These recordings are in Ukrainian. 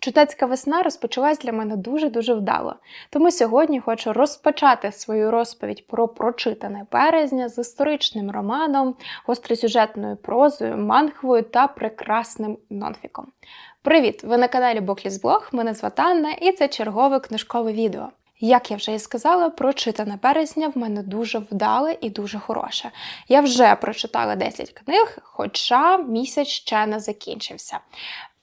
Читацька весна розпочалась для мене дуже-дуже вдало. Тому сьогодні хочу розпочати свою розповідь про прочитане березня з історичним романом, гостросюжетною прозою, манхвою та прекрасним нонфіком. Привіт! Ви на каналі Бокліс Блог, мене звати Анна і це чергове книжкове відео. Як я вже і сказала, прочитане березня в мене дуже вдале і дуже хороше. Я вже прочитала 10 книг, хоча місяць ще не закінчився.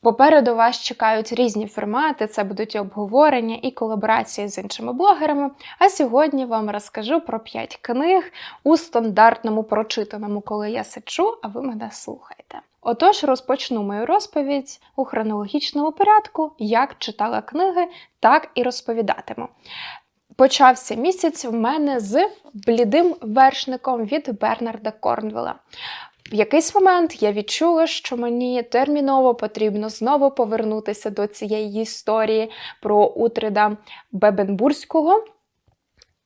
Попереду вас чекають різні формати, це будуть і обговорення і колаборації з іншими блогерами. А сьогодні вам розкажу про 5 книг у стандартному прочитаному, коли я сиджу, а ви мене слухаєте. Отож, розпочну мою розповідь у хронологічному порядку, як читала книги, так і розповідатиму. Почався місяць в мене з блідим вершником від Бернарда Корнвелла. В якийсь момент я відчула, що мені терміново потрібно знову повернутися до цієї історії про Утрида Бебенбурзького.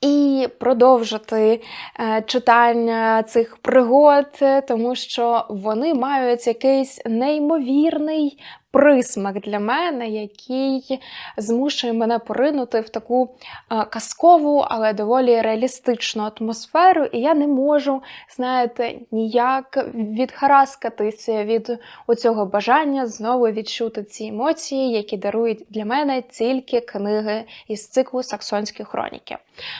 І продовжити е, читання цих пригод, тому що вони мають якийсь неймовірний присмак для мене, який змушує мене поринути в таку е, казкову, але доволі реалістичну атмосферу. І я не можу, знаєте, ніяк відхараскатися від оцього бажання знову відчути ці емоції, які дарують для мене тільки книги із циклу Саксонські хроніки.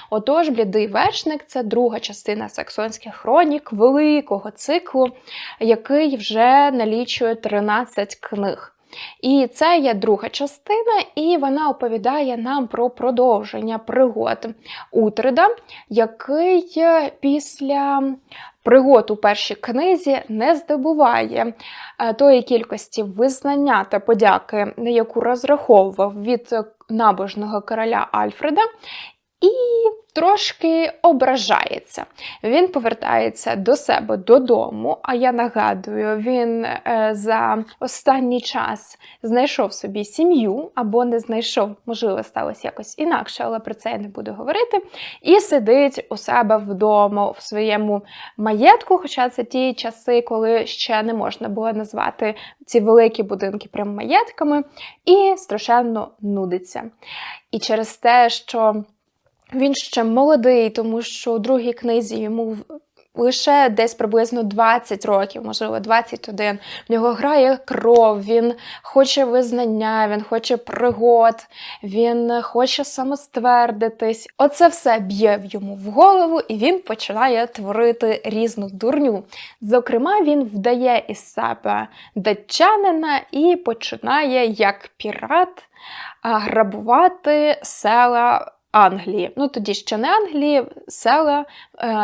Отож, блідий вершник це друга частина саксонських хронік, великого циклу, який вже налічує 13 книг. І це є друга частина, і вона оповідає нам про продовження пригод Утрида, який після пригод у першій книзі не здобуває е, тої кількості визнання та подяки, на яку розраховував від набожного короля Альфреда. І трошки ображається. Він повертається до себе додому. А я нагадую, він е, за останній час знайшов собі сім'ю або не знайшов, можливо, сталося якось інакше, але про це я не буду говорити. І сидить у себе вдома в своєму маєтку, хоча це ті часи, коли ще не можна було назвати ці великі будинки прям маєтками, і страшенно нудиться. І через те, що він ще молодий, тому що у другій книзі йому лише десь приблизно 20 років, можливо, 21. В нього грає кров, він хоче визнання, він хоче пригод, він хоче самоствердитись. Оце все б'є в йому в голову, і він починає творити різну дурню. Зокрема, він вдає із себе датчанина і починає як пірат грабувати села. Англії. Ну тоді ще не Англії, села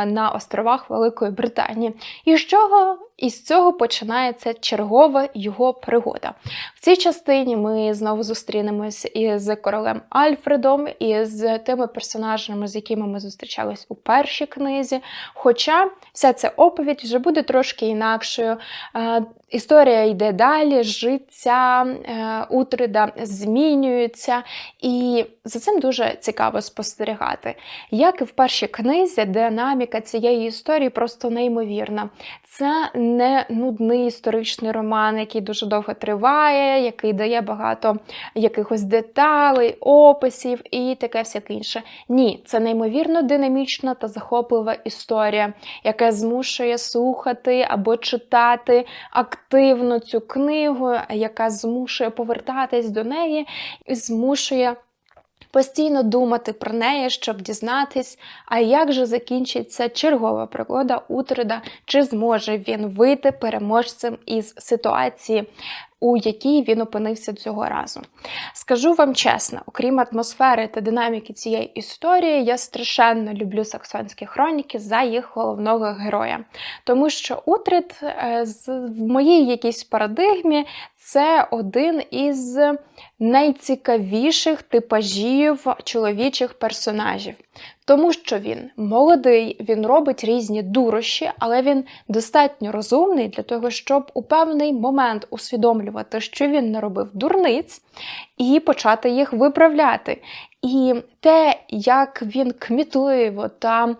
на островах Великої Британії. І з чого із цього починається чергова його пригода. В цій частині ми знову зустрінемось із королем Альфредом, і з тими персонажами, з якими ми зустрічались у першій книзі. Хоча вся ця оповідь вже буде трошки інакшою. Е, історія йде далі, життя е, Утрида змінюється, і за цим дуже цікаво спостерігати. Як і в першій книзі, динаміка цієї історії просто неймовірна. Це не нудний історичний роман, який дуже довго триває, який дає багато якихось деталей, описів і таке всяке інше. Ні, це неймовірно динамічна та захоплива історія, яка змушує слухати або читати активно цю книгу, яка змушує повертатись до неї і змушує. Постійно думати про неї, щоб дізнатись, а як же закінчиться чергова пригода Утрида, чи зможе він вийти переможцем із ситуації, у якій він опинився цього разу. Скажу вам чесно, окрім атмосфери та динаміки цієї історії, я страшенно люблю саксонські хроніки за їх головного героя. Тому що Утрид е, в моїй якійсь парадигмі це один із найцікавіших типажів чоловічих персонажів. Тому що він молодий, він робить різні дурощі, але він достатньо розумний для того, щоб у певний момент усвідомлювати, що він не робив дурниць, і почати їх виправляти. І те, як він кмітливо та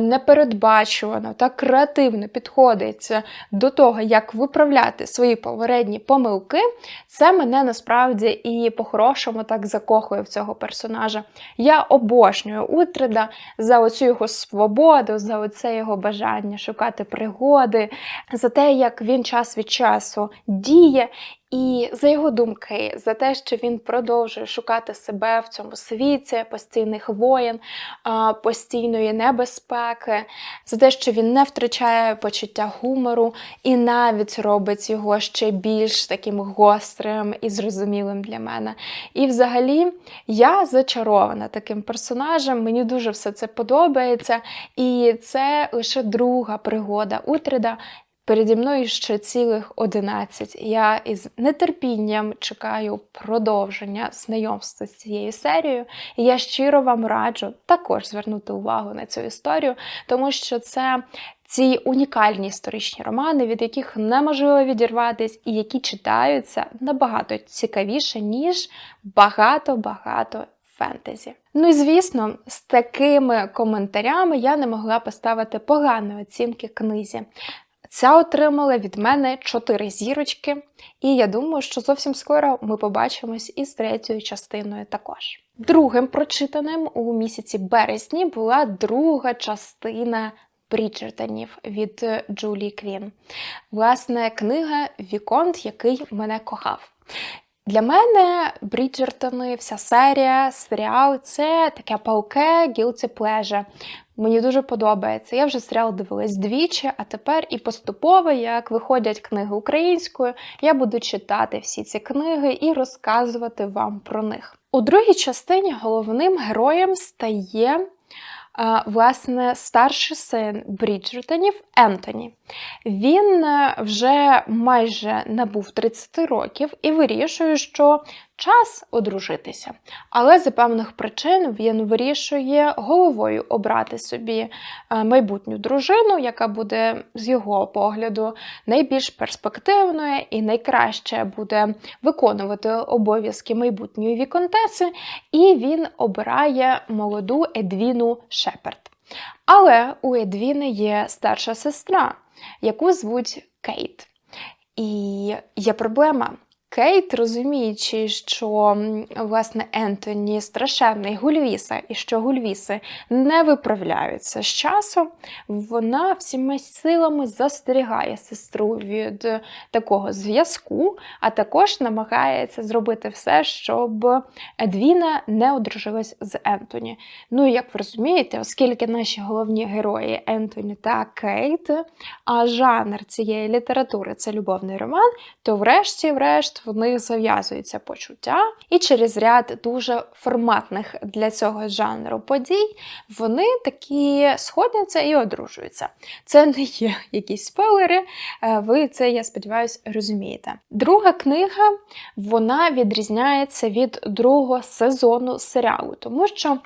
непередбачувано та креативно підходить до того, як виправляти свої попередні помилки, це мене насправді і по-хорошому так закохує в цього персонажа. Я обожнюю Утреда за оцю його свободу, за оце його бажання шукати пригоди, за те, як він час від часу діє. І за його думки, за те, що він продовжує шукати себе в цьому світі, постійних воєн, постійної небезпеки, за те, що він не втрачає почуття гумору і навіть робить його ще більш таким гострим і зрозумілим для мене. І взагалі я зачарована таким персонажем, мені дуже все це подобається. І це лише друга пригода Утреда. Переді мною ще цілих 11. Я із нетерпінням чекаю продовження знайомства з цією серією. І я щиро вам раджу також звернути увагу на цю історію, тому що це ці унікальні історичні романи, від яких неможливо відірватись, і які читаються набагато цікавіше, ніж багато-багато. Фентезі. Ну і звісно, з такими коментарями я не могла поставити поганої оцінки книзі. Ця отримала від мене 4 зірочки, і я думаю, що зовсім скоро ми побачимось із третьою частиною також. Другим прочитаним у місяці березні була друга частина Бріджертонів від Джулії Квін. Власне, книга Віконт, який мене кохав. Для мене Бріджертони, вся серія, серіал це таке палке guilty pleasure. Мені дуже подобається. Я вже серіал дивилась двічі, а тепер і поступово, як виходять книги українською, я буду читати всі ці книги і розказувати вам про них. У другій частині головним героєм стає. Власне, старший син Бріджертонів Ентоні. Він е, вже майже набув 30 років і вирішує, що час одружитися. Але за певних причин він вирішує головою обрати собі е, майбутню дружину, яка буде з його погляду найбільш перспективною і найкраще буде виконувати обов'язки майбутньої віконтеси, і він обирає молоду Едвіну Шеперд. Але у Едвіни є старша сестра, яку звуть Кейт. І є проблема. Кейт, розуміючи, що власне Ентоні страшенний Гульвіса, і що Гульвіси не виправляються з часом, вона всіма силами застерігає сестру від такого зв'язку, а також намагається зробити все, щоб Едвіна не одружилась з Ентоні. Ну, як ви розумієте, оскільки наші головні герої Ентоні та Кейт, а жанр цієї літератури це любовний роман, то врешті-врешт в них зав'язується почуття, і через ряд дуже форматних для цього жанру подій вони такі сходяться і одружуються. Це не є якісь спойлери, е, ви це, я сподіваюся, розумієте. Друга книга вона відрізняється від другого сезону серіалу, тому що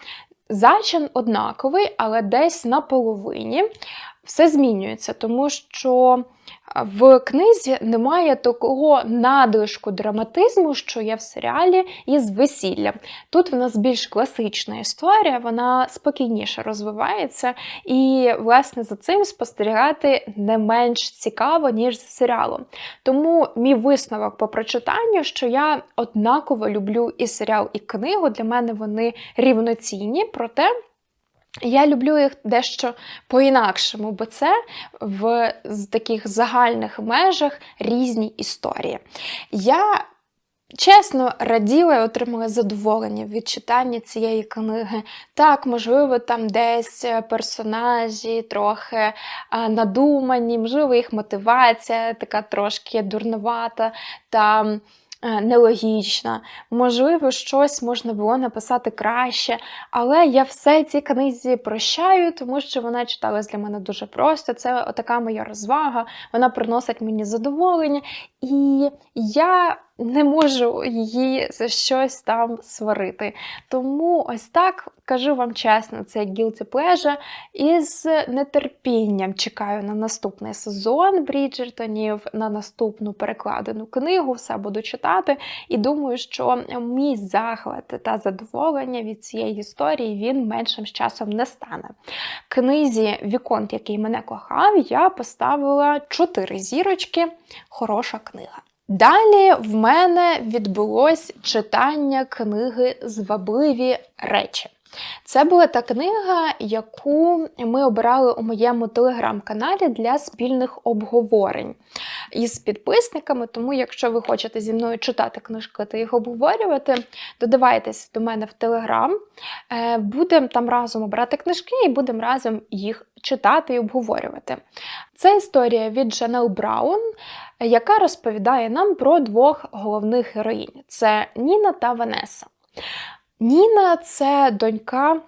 зачин однаковий, але десь на половині все змінюється, тому що в книзі немає такого надлишку драматизму, що є в серіалі із весіллям. Тут в нас більш класична історія, вона спокійніше розвивається, і, власне, за цим спостерігати не менш цікаво, ніж за серіалом. Тому мій висновок по прочитанню, що я однаково люблю і серіал, і книгу. Для мене вони рівноцінні, проте. Я люблю їх дещо по-інакшому, бо це в таких загальних межах різні історії. Я чесно раділа і отримала задоволення від читання цієї книги. Так, можливо, там десь персонажі трохи надумані, можливо, їх мотивація така трошки дурновата. та Е, нелогічна, можливо, щось можна було написати краще, але я все ці книзі прощаю, тому що вона читалась для мене дуже просто. Це така моя розвага, вона приносить мені задоволення. І я не можу її за щось там сварити. Тому ось так кажу вам чесно, це guilty pleasure. І з нетерпінням чекаю на наступний сезон Бріджертонів, на наступну перекладену книгу, все буду читати. І думаю, що мій захват та задоволення від цієї історії він меншим з часом не стане. Книзі Віконт, який мене кохав, я поставила 4 зірочки. Хороша книга. Далі в мене відбулось читання книги Звабливі речі. Це була та книга, яку ми обирали у моєму телеграм-каналі для спільних обговорень із підписниками. Тому, якщо ви хочете зі мною читати книжки та їх обговорювати, додавайтеся до мене в телеграм. Е, Будемо там разом обирати книжки і будемо разом їх читати і обговорювати. Це історія від Жанел Браун, яка розповідає нам про двох головних героїнь: це Ніна та Ванеса. Ніна це донька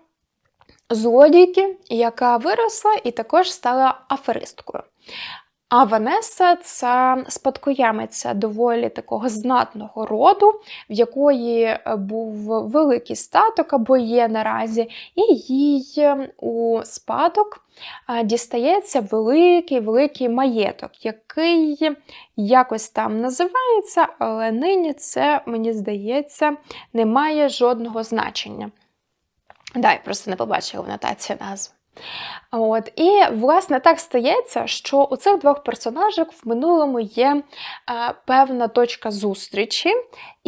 злодійки, яка виросла і також стала аферисткою. А Ванеса це спадкоємиця доволі такого знатного роду, в якої е, був великий статок або є наразі, і їй е, у спадок е, дістається великий великий маєток, який якось там називається, але нині це, мені здається, не має жодного значення. Дай, просто не побачила в нотації назву. От, І, власне, так стається, що у цих двох персонажок в минулому є е, певна точка зустрічі,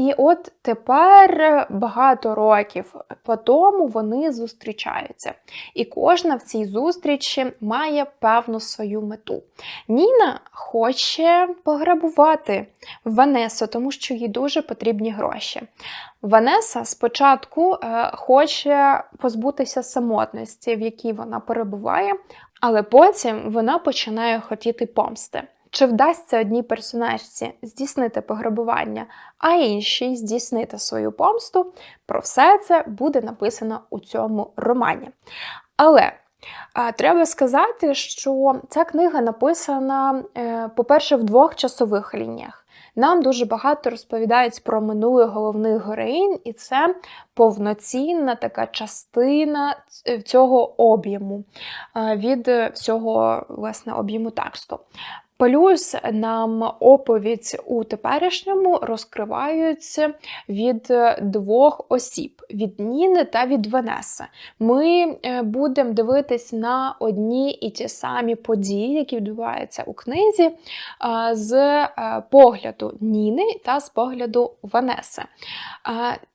і от тепер багато років по тому вони зустрічаються. І кожна в цій зустрічі має певну свою мету. Ніна хоче пограбувати Ванесу, тому що їй дуже потрібні гроші. Ванеса спочатку е, хоче позбутися самотності, в якій вона перебуває, але потім вона починає хотіти помсти. Чи вдасться одній персонажці здійснити пограбування, а іншій здійснити свою помсту? Про все це буде написано у цьому романі. Але треба сказати, що ця книга написана, е, по-перше, в двох часових лініях. Нам дуже багато розповідають про минуле головних героїнь, і це повноцінна така частина цього об'єму від всього власне об'єму тексту. Плюс нам оповідь у теперішньому розкриваються від двох осіб: від Ніни та від Венеси. Ми е, будемо дивитись на одні і ті самі події, які відбуваються у книзі, з е, погляду Ніни та з погляду Ванеси.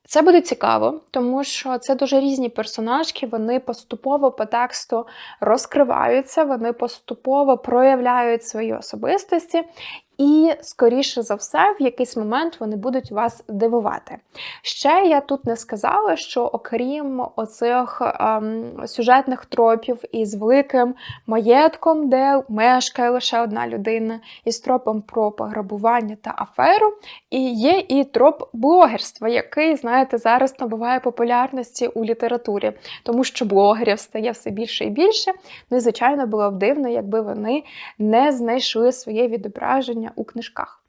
Це буде цікаво, тому що це дуже різні персонажки, вони поступово по тексту розкриваються, вони поступово проявляють свої особистості, і, скоріше за все, в якийсь момент вони будуть вас дивувати. Ще я тут не сказала, що окрім оцих ем, сюжетних тропів із великим маєтком, де мешкає лише одна людина, із тропом про пограбування та аферу, і є і троп блогерства, який, знаєте, зараз набуває популярності у літературі, тому що блогерів стає все більше і більше. Ну і, звичайно, було б дивно, якби вони не знайшли своє відображення у книжках.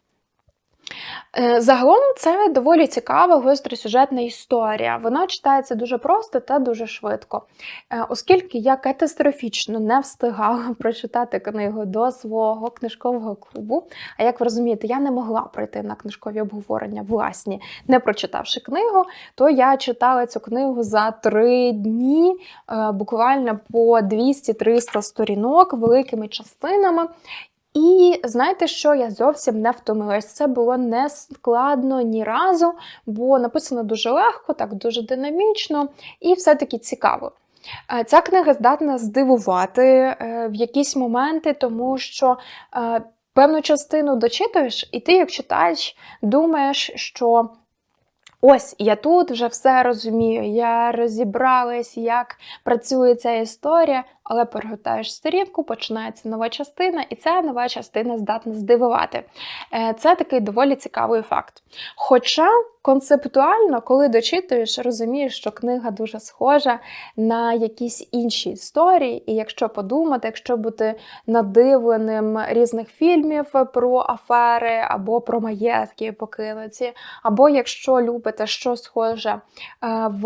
Е, загалом це доволі цікава гостросюжетна історія. Вона читається дуже просто та дуже швидко. Е, оскільки я катастрофічно не встигала прочитати книгу до свого книжкового клубу. А як ви розумієте, я не могла пройти на книжкові обговорення власні, не прочитавши книгу, то я читала цю книгу за три дні, е, буквально по 200-300 сторінок великими частинами. І знаєте, що я зовсім не втомилась. Це було не складно ні разу, бо написано дуже легко, так дуже динамічно і все-таки цікаво. Е, ця книга здатна здивувати е, в якісь моменти, тому що е, певну частину дочитуєш, і ти, як читач, думаєш, що Ось я тут вже все розумію, я розібралась, як працює ця історія, але перегортаєш сторінку, починається нова частина, і ця нова частина здатна здивувати. Е, Це такий доволі цікавий факт. Хоча концептуально, коли дочитуєш, розумієш, що книга дуже схожа на якісь інші історії, і якщо подумати, якщо бути надивленим різних фільмів про афери або про маєтки покинуті, або якщо любите що схоже е, в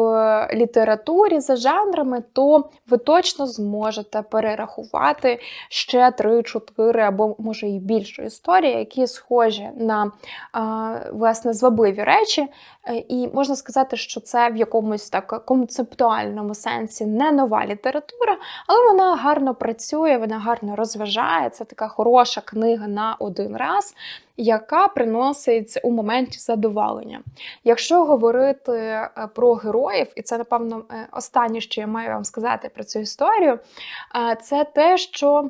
літературі за жанрами, то ви точно зможете перерахувати ще 3-4 або може і більше історії, які схожі на власне звабливі речі. Е, І можна сказати, що це в якомусь так концептуальному сенсі не нова література, але вона гарно працює, вона гарно розважає. Це така хороша книга на один раз, яка приносить у моменті задоволення. Якщо говорити е, про героїв, і це, напевно, е, останнє, що я маю вам сказати про цю історію, це те, що.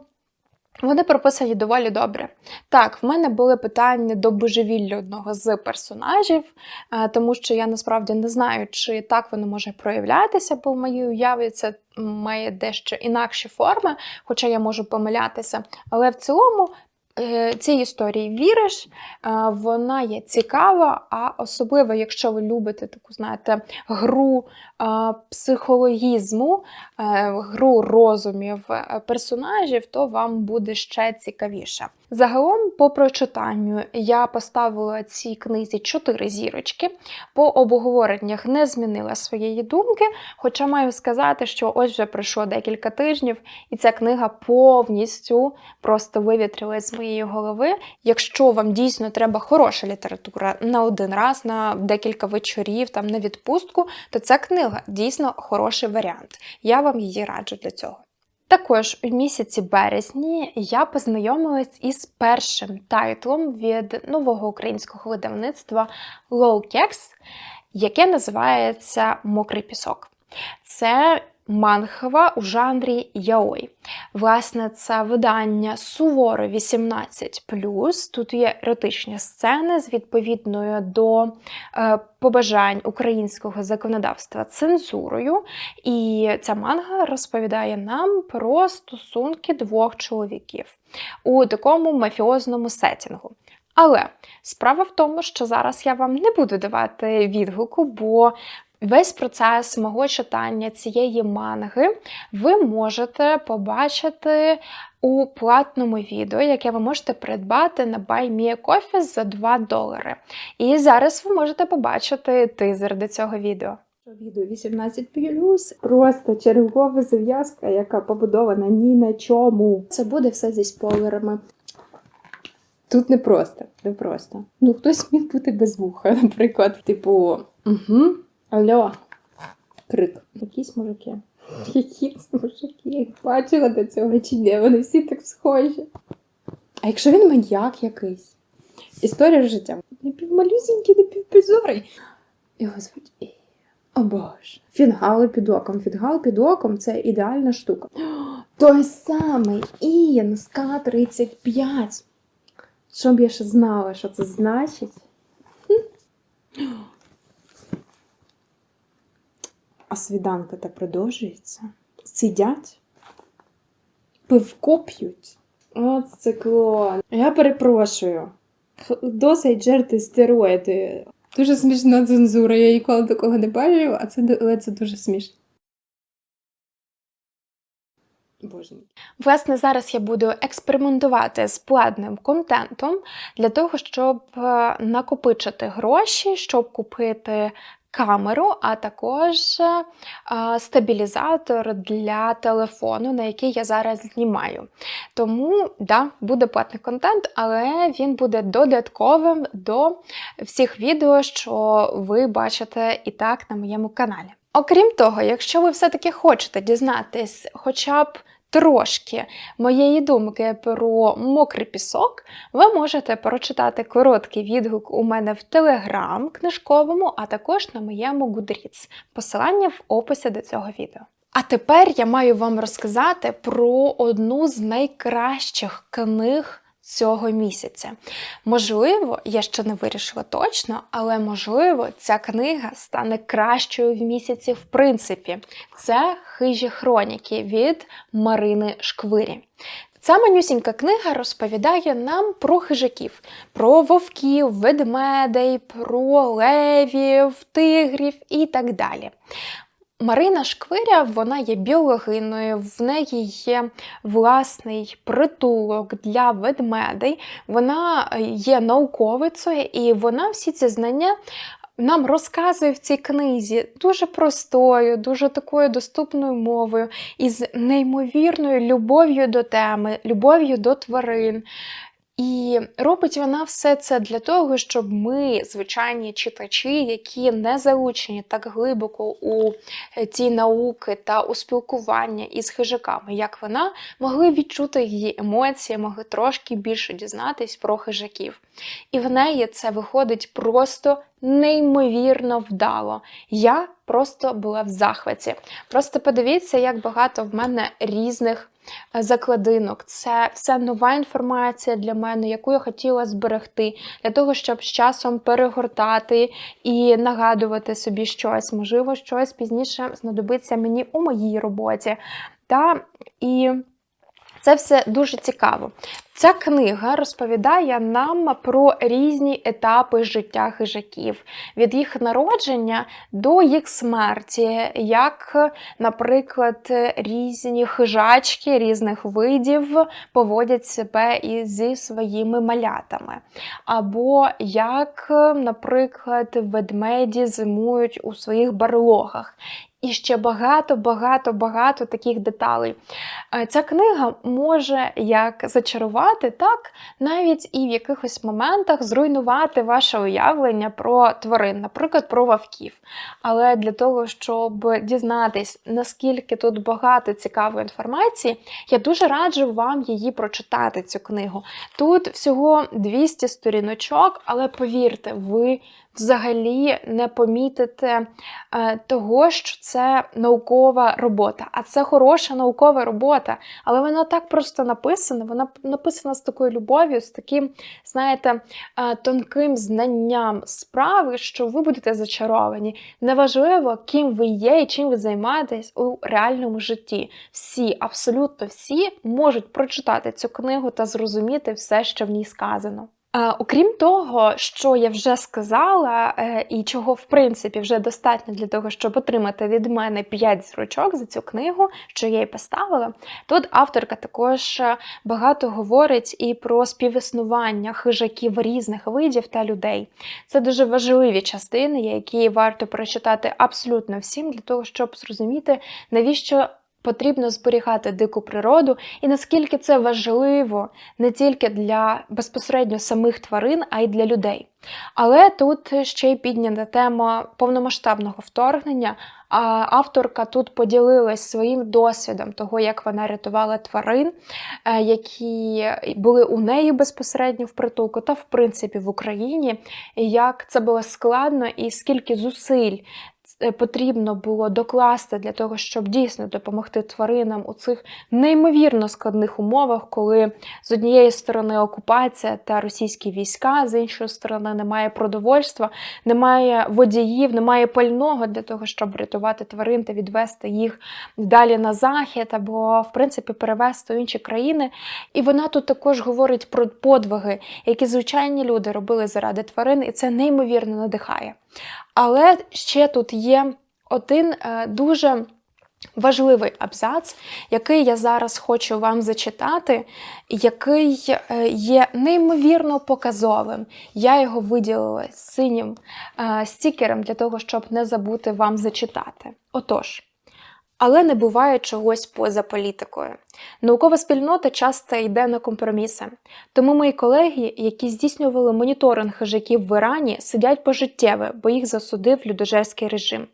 Вони прописані доволі добре. Так, в мене були питання до божевілля одного з персонажів, е, тому що я насправді не знаю, чи так воно може проявлятися, бо в моїй уяві це має дещо інакші форми, хоча я можу помилятися. Але в цілому цій історії віриш, е, вона є цікава, а особливо, якщо ви любите таку, знаєте, гру е, психологізму, е, гру розумів е, персонажів, то вам буде ще цікавіше. Загалом, по прочитанню, я поставила цій книзі 4 зірочки. По обговореннях не змінила своєї думки, хоча маю сказати, що ось вже пройшло декілька тижнів, і ця книга повністю просто вивітрилась з моєї голови. Якщо вам дійсно треба хороша література на один раз, на декілька вечорів, там на відпустку, то ця книга дійсно хороший варіант. Я вам її раджу для цього. Також у місяці березні я познайомилась із першим тайтлом від нового українського видавництва Low Kex, яке називається Мокрий пісок. Це манхва у жанрі яой. Власне, це видання суворо 18. Тут є еротичні сцени з відповідною до е, побажань українського законодавства цензурою. І ця манга розповідає нам про стосунки двох чоловіків у такому мафіозному сетінгу. Але справа в тому, що зараз я вам не буду давати відгуку, бо Весь процес мого читання цієї манги ви можете побачити у платному відео, яке ви можете придбати на Buy Me за 2 долари. І зараз ви можете побачити тизер до цього відео. Відео 18 просто чергова зав'язка, яка побудована ні на чому. Це буде все зі спойлерами. Тут не просто, не просто. Ну, хтось міг бути без вуха, наприклад. Типу, угу, алло, крик. Якісь мужики. Якісь мужики. Бачила до цього чи ні? Вони всі так схожі. А якщо він маньяк якийсь? Історія життя. Напівмалюсінький, напівпозорий. Його звуть. І- О боже. Фінгали під оком. Фінгал під оком це ідеальна штука. Той самий Ієн з К-35. Щоб я ще знала, що це значить. А свіданка та продовжується. Сидять, пивко п'ють. От це клон. Я перепрошую. Досить жерти стероїди. Дуже смішна цензура, я ніколи такого не бачила, а це, але це дуже смішно. Боже. Власне, зараз я буду експериментувати з платним контентом для того, щоб е, накопичити гроші, щоб купити камеру, а також е, стабілізатор для телефону, на який я зараз знімаю. Тому, да, буде платний контент, але він буде додатковим до всіх відео, що ви бачите і так на моєму каналі. Окрім того, якщо ви все-таки хочете дізнатись хоча б трошки моєї думки про мокрий пісок, ви можете прочитати короткий відгук у мене в телеграм книжковому, а також на моєму Goodreads. Посилання в описі до цього відео. А тепер я маю вам розказати про одну з найкращих книг цього місяця. Можливо, я ще не вирішила точно, але можливо, ця книга стане кращою в місяці в принципі. Це хижі хроніки від Марини Шквирі. Ця манюсінька книга розповідає нам про хижаків, про вовків, ведмедей, про левів, тигрів і так далі. Марина Шквиря вона є біологиною, в неї є власний притулок для ведмедей, вона є науковицею, і вона всі ці знання нам розказує в цій книзі дуже простою, дуже такою доступною мовою, із неймовірною любов'ю до теми, любов'ю до тварин. І робить вона все це для того, щоб ми, звичайні читачі, які не залучені так глибоко у е, ці науки та у спілкування із хижаками, як вона, могли відчути її емоції, могли трошки більше дізнатись про хижаків. І в неї це виходить просто неймовірно вдало. Я просто була в захваті. Просто подивіться, як багато в мене різних е, закладинок. Це все нова інформація для мене, яку я хотіла зберегти, для того, щоб з часом перегортати і нагадувати собі щось. Можливо, щось пізніше знадобиться мені у моїй роботі. Та, і це все дуже цікаво. Ця книга розповідає нам про різні етапи життя хижаків, від їх народження до їх смерті, як, наприклад, різні хижачки різних видів поводять себе і зі своїми малятами. Або як, наприклад, ведмеді зимують у своїх барлогах. І ще багато, багато, багато таких деталей. Е, Ця книга може як зачарувати, так навіть і в якихось моментах зруйнувати ваше уявлення про тварин, наприклад, про вовків. Але для того, щоб дізнатись, наскільки тут багато цікавої інформації, я дуже раджу вам її прочитати, цю книгу. Тут всього 200 сторіночок, але повірте, ви взагалі не помітите того, що це наукова робота. А це хороша наукова робота. Але вона так просто написана, вона написана з такою любов'ю, з таким, знаєте, е, тонким знанням справи, що ви будете зачаровані. Неважливо, ким ви є і чим ви займаєтесь у реальному житті. Всі, абсолютно всі можуть прочитати цю книгу та зрозуміти все, що в ній сказано. Окрім того, що я вже сказала, е, і чого в принципі вже достатньо для того, щоб отримати від мене 5 зручок за цю книгу, що я їй поставила. Тут авторка також е, багато говорить і про співіснування хижаків різних видів та людей. Це дуже важливі частини, які варто прочитати абсолютно всім, для того, щоб зрозуміти, навіщо. Потрібно зберігати дику природу, і наскільки це важливо не тільки для безпосередньо самих тварин, а й для людей. Але тут ще й піднята тема повномасштабного вторгнення. А авторка тут поділилась своїм досвідом того, як вона рятувала тварин, е, які були у неї безпосередньо в притулку, та в принципі в Україні, як це було складно і скільки зусиль потрібно було докласти для того, щоб дійсно допомогти тваринам у цих неймовірно складних умовах, коли з однієї сторони окупація та російські війська, з іншої сторони немає продовольства, немає водіїв, немає пального для того, щоб врятувати тварин та відвести їх далі на захід або, в принципі, перевести у інші країни. І вона тут також говорить про подвиги, які звичайні люди робили заради тварин, і це неймовірно надихає. Але ще тут є один е, дуже важливий абзац, який я зараз хочу вам зачитати, який е, є неймовірно показовим. Я його виділила синім е, стікером для того, щоб не забути вам зачитати. Отож. Але не буває чогось поза політикою. Наукова спільнота часто йде на компроміси. Тому мої колеги, які здійснювали моніторинг хижаків в Ірані, сидять пожиттєве, бо їх засудив людожерський режим.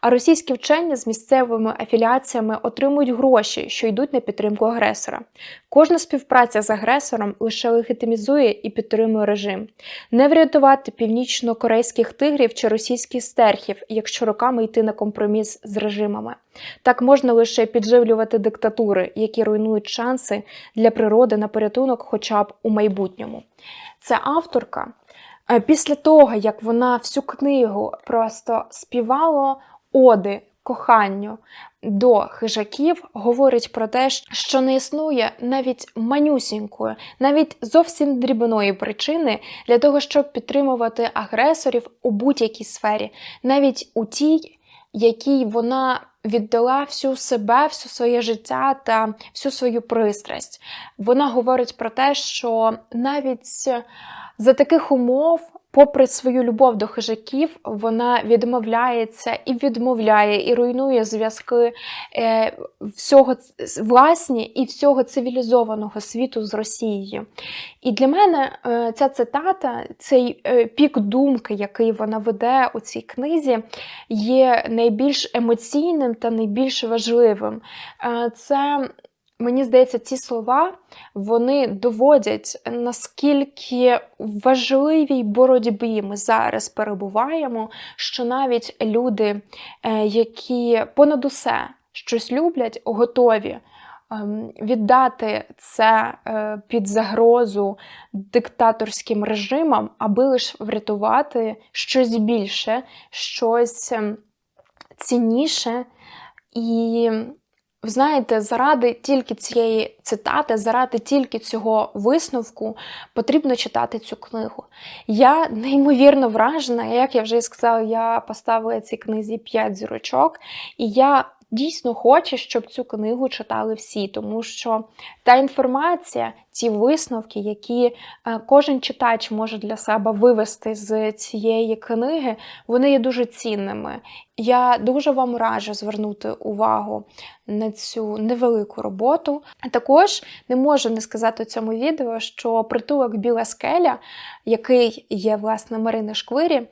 А російські вчені з місцевими афіліаціями отримують гроші, що йдуть на підтримку агресора. Кожна співпраця з агресором лише легітимізує і підтримує режим. Не врятувати північно-корейських тигрів чи російських стерхів, якщо роками йти на компроміс з режимами. Так можна лише підживлювати диктатури, які руйнують шанси для природи на порятунок, хоча б у майбутньому. Це авторка. Е, Після того, як вона всю книгу просто співала оди коханню до хижаків, говорить про те, що не існує навіть манюсінької, навіть зовсім дрібної причини для того, щоб підтримувати агресорів у будь-якій сфері, навіть у тій, якій вона віддала всю себе, всю своє життя та всю свою пристрасть. Вона говорить про те, що навіть за таких умов, попри свою любов до хижаків, вона відмовляється і відмовляє, і руйнує зв'язки е, всього власні і всього цивілізованого світу з Росією. І для мене е, ця цитата, цей е, пік думки, який вона веде у цій книзі, є найбільш емоційним та найбільш важливим. Це, мені здається, ці слова вони доводять, наскільки в важливій боротьбі ми зараз перебуваємо, що навіть люди, е, які понад усе щось люблять, готові. ем, Віддати це е, під загрозу диктаторським режимам, аби лише врятувати щось більше, щось ем, цінніше. І знаєте, заради тільки цієї цитати, заради тільки цього висновку потрібно читати цю книгу. Я неймовірно вражена, як я вже і сказала, я поставила цій книзі 5 зірочок, і я дійсно хочу, щоб цю книгу читали всі, тому що та інформація, ті висновки, які е, кожен читач може для себе вивести з цієї книги, вони є дуже цінними. Я дуже вам раджу звернути увагу на цю невелику роботу. Також не можу не сказати у цьому відео, що притулок Біла скеля, який є власне Марини Шквирі, е,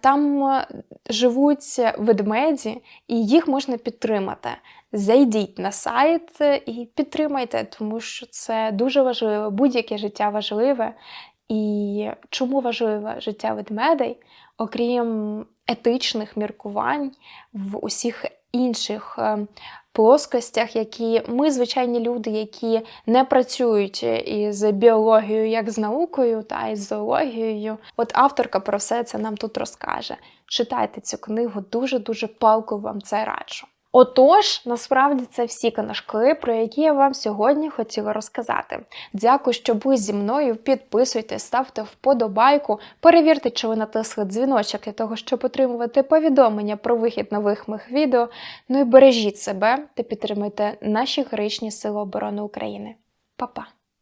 там е, живуть ведмеді, і їх можна підтримати. Зайдіть на сайт і підтримайте, тому що це дуже важливо. Будь-яке життя важливе. І чому важливе життя ведмедей, окрім етичних міркувань в усіх інших е, плоскостях, які ми, звичайні люди, які не працюють із біологією як з наукою, та із зоологією. От авторка про все це нам тут розкаже. Читайте цю книгу, дуже-дуже палко вам це раджу. Отож, насправді це всі книжки, про які я вам сьогодні хотіла розказати. Дякую, що ви зі мною. Підписуйтесь, ставте вподобайку, перевірте, чи ви натисли дзвіночок для того, щоб отримувати повідомлення про вихід нових моїх відео. Ну і бережіть себе та підтримуйте наші героїчні сили оборони України. Па-па!